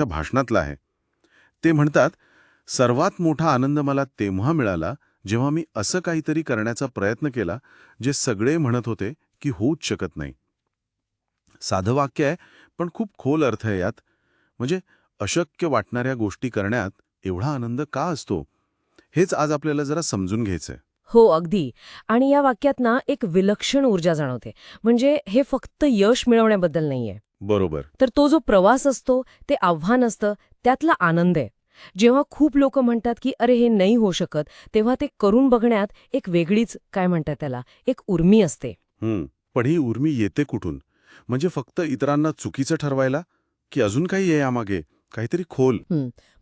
त्या भाषणातलं आहे. ते म्हणतात सर्वात मोठा आनंद मला तेव्हा मिळाला जेव्हा मी असं काहीतरी करण्याचा प्रयत्न केला जे सगळे म्हणत होते की होऊच शकत नाही. साधं वाक्य आहे पण खूप खोल अर्थ आहे यात. म्हणजे अशक्य वाटणाऱ्या गोष्टी करण्यात एवढा आनंद का असतो? हेच आज आपल्याला जरा समजून घ्यायचंय. हो अगदी. आणि या वाक्यात ना एक विलक्षण ऊर्जा जाणवते. म्हणजे हे फक्त यश मिळवण्याबद्दल नाहीये. बरोबर. तर तो जो प्रवास असतो ते आव्हान असतं त्यातला आनंद आहे. जेव्हा खूप लोक म्हणतात की अरे हे नाही होऊ शकत तेव्हा ते करून बघण्यात एक वेगळीच काय म्हणतात त्याला एक उर्मी असते. पण ही उर्मी येते कुठून? म्हणजे फक्त इतरांना चुकीचं ठरवायला? की अजून काही आहे यामागे? काहीतरी खोल?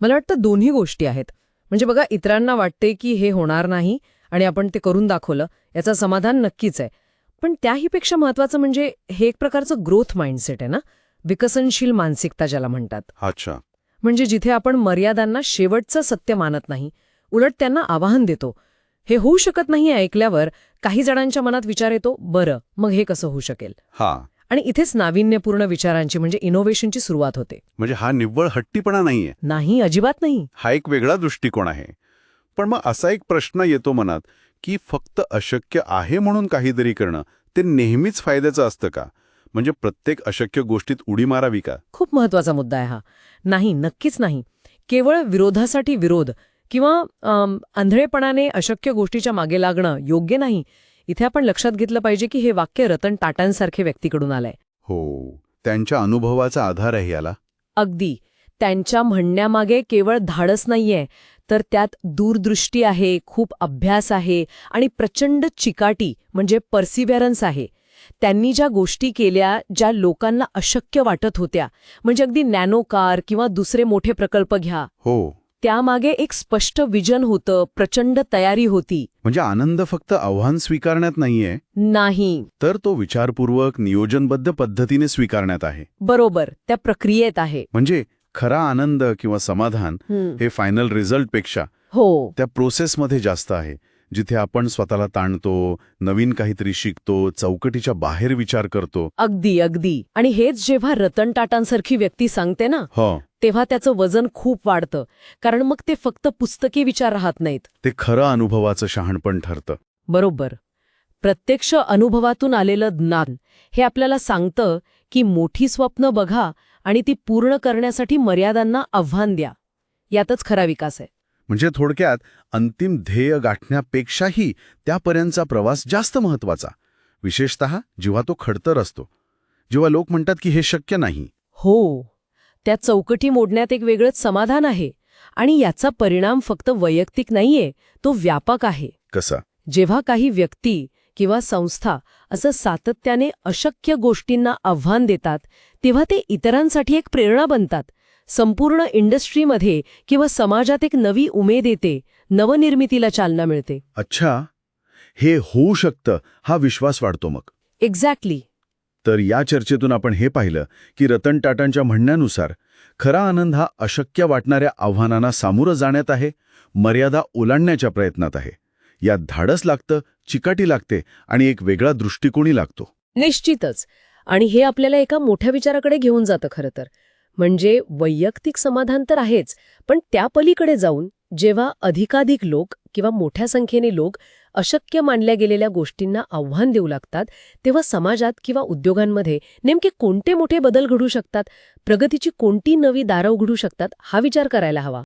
मला वाटतं दोन्ही गोष्टी आहेत. म्हणजे बघा इतरांना वाटते की हे होणार नाही आणि आपण ते करून दाखवलं याचं समाधान नक्कीच आहे. पण त्याहीपेक्षा महत्वाचं म्हणजे हे एक प्रकारचं ग्रोथ माइंडसेट आहे ना? विकसनशील मानसिकता ज्याला म्हणतात. अच्छा. म्हणजे जिथे आपण मर्यादांना शेवटचं सत्य मानत नाही उलट त्यांना आवाहन देतो. हे होऊ शकत नाही ऐकल्यावर काही जणांच्या मनात विचार येतो बरं मग हे कसं होऊ शकेल? हा. आणि इथेच नाविन्यपूर्ण विचारांची म्हणजे इनोव्हेशनची सुरुवात होते. म्हणजे हा निव्वळ हट्टीपणा नाहीये. नाही अजिबात नाही. हा एक वेगळा दृष्टिकोन आहे. पण मग असा एक प्रश्न येतो मनात की फक्त अशक्य आहे म्हणून काहीतरी करणं ते नेहमीच फायद्याचं असतं का? म्हणजे प्रत्येक अशक्य गोष्टीत उडी मारावी का? खूप महत्त्वाचा मुद्दा आहे हा. नाही नक्कीच नाही. केवळ विरोधासाठी विरोध किंवा आंधळेपणाने अशक्य गोष्टीच्या मागे लागणं योग्य नाही इथे आपण लक्षात घेतलं पाहिजे की हे वाक्य रतन टाटांसारखे व्यक्तीकडून आलंय. हो. त्यांच्या अनुभवाचा आधार आहे याला अगदी. त्यांच्या म्हणण्यामागे केवळ धाडस नाहीये तर त्यात दूरदृष्टी आहे खूप अभ्यास आहे आणि प्रचंड चिकाटी म्हणजे पर्सिव्हरन्स आहे. त्यांनी ज्या गोष्टी केल्या ज्या लोकांना अशक्य वाटत होत्या म्हणजे अगदी नॅनो कार किंवा दुसरे मोठे प्रकल्प घ्या. हो. त्यामागे एक स्पष्ट विजन होतं प्रचंड तयारी होती. म्हणजे आनंद फक्त आव्हान स्वीकारण्यात नाहीये? नाही. तर तो विचारपूर्वक नियोजनबद्ध पद्धतीने स्वीकारण्यात आहे. बरोबर त्या प्रक्रियेत आहे. म्हणजे खरा आनंद किंवा समाधान हं. फायनल रिझल्टपेक्षा हो. त्या प्रोसेसमध्ये जास्त आहे. जिथे आपण स्वतःला ताणतो नवीन काहीतरी शिकतो चौकटीच्या बाहेर विचार करतो. अगदी अगदी. आणि हेच जेव्हा रतन टाटांसारखी व्यक्ती सांगते ना हो. तेव्हा त्याचं वजन खूप वाढतं. कारण मग ते फक्त पुस्तकी विचार राहत नाहीत. ते खरं अनुभवाचं शहाणपण ठरतं. बरोबर. प्रत्यक्ष अनुभवातून आलेलं ज्ञान हे आपल्याला सांगतं की मोठी स्वप्न बघा आणि ती पूर्ण करण्यासाठी मर्यादांना आव्हान द्या. यातच खरा विकास आहे. म्हणजे थोडक्यात अंतिम ध्येय गाठण्यापेक्षाही त्यापर्यंतचा प्रवास जास्त महत्त्वाचा विशेषत जेव्हा तो खडतर असतो. जेव्हा लोक म्हणतात की हे शक्य नाही. हो. त्या चौकटी मोडण्यात एक वेगळंच समाधान आहे आणि याचा परिणाम फक्त वैयक्तिक नाहीये तो व्यापक आहे. कसा? जेव्हा काही व्यक्ती किंवा संस्था असं सातत्याने अशक्य गोष्टींना आव्हान देतात तेव्हा ते इतरांसाठी एक प्रेरणा बनतात. संपूर्ण इंडस्ट्रीमध्ये किंवा समाजात एक नवी उमेद येते नवनिर्मितीला चालना मिळते. अच्छा. हे होऊ शकतं हा विश्वास वाढतो मग. एक्झॅक्टली तर या चर्चेतून आपण हे पाहिलं की रतन टाटांच्या म्हणण्यानुसार खरा आनंद हा अशक्य वाटणाऱ्या आव्हानांना सामोरं जाण्यात आहे मर्यादा ओलांडण्याच्या प्रयत्नात आहे. यात धाडस लागतं चिकाटी लागते आणि एक वेगळा दृष्टिकोनी लागतो. निश्चितच. आणि हे आपल्याला एका मोठ्या विचाराकडे घेऊन जातं खरं तर. म्हणजे वैयक्तिक समाधान तर आहेच पण त्या पलीकडे जाऊन जेव्हा अधिकाधिक लोक किंवा मोठ्या संख्येने लोक अशक्य मानल्या गेलेल्या गोष्टींना आव्हान देऊ लागतात तेव्हा समाजात किंवा उद्योगांमध्ये नेमके कोणते मोठे बदल घडू शकतात? प्रगतीची कोणती नवी दारं उघडू शकतात? हा विचार करायला हवा.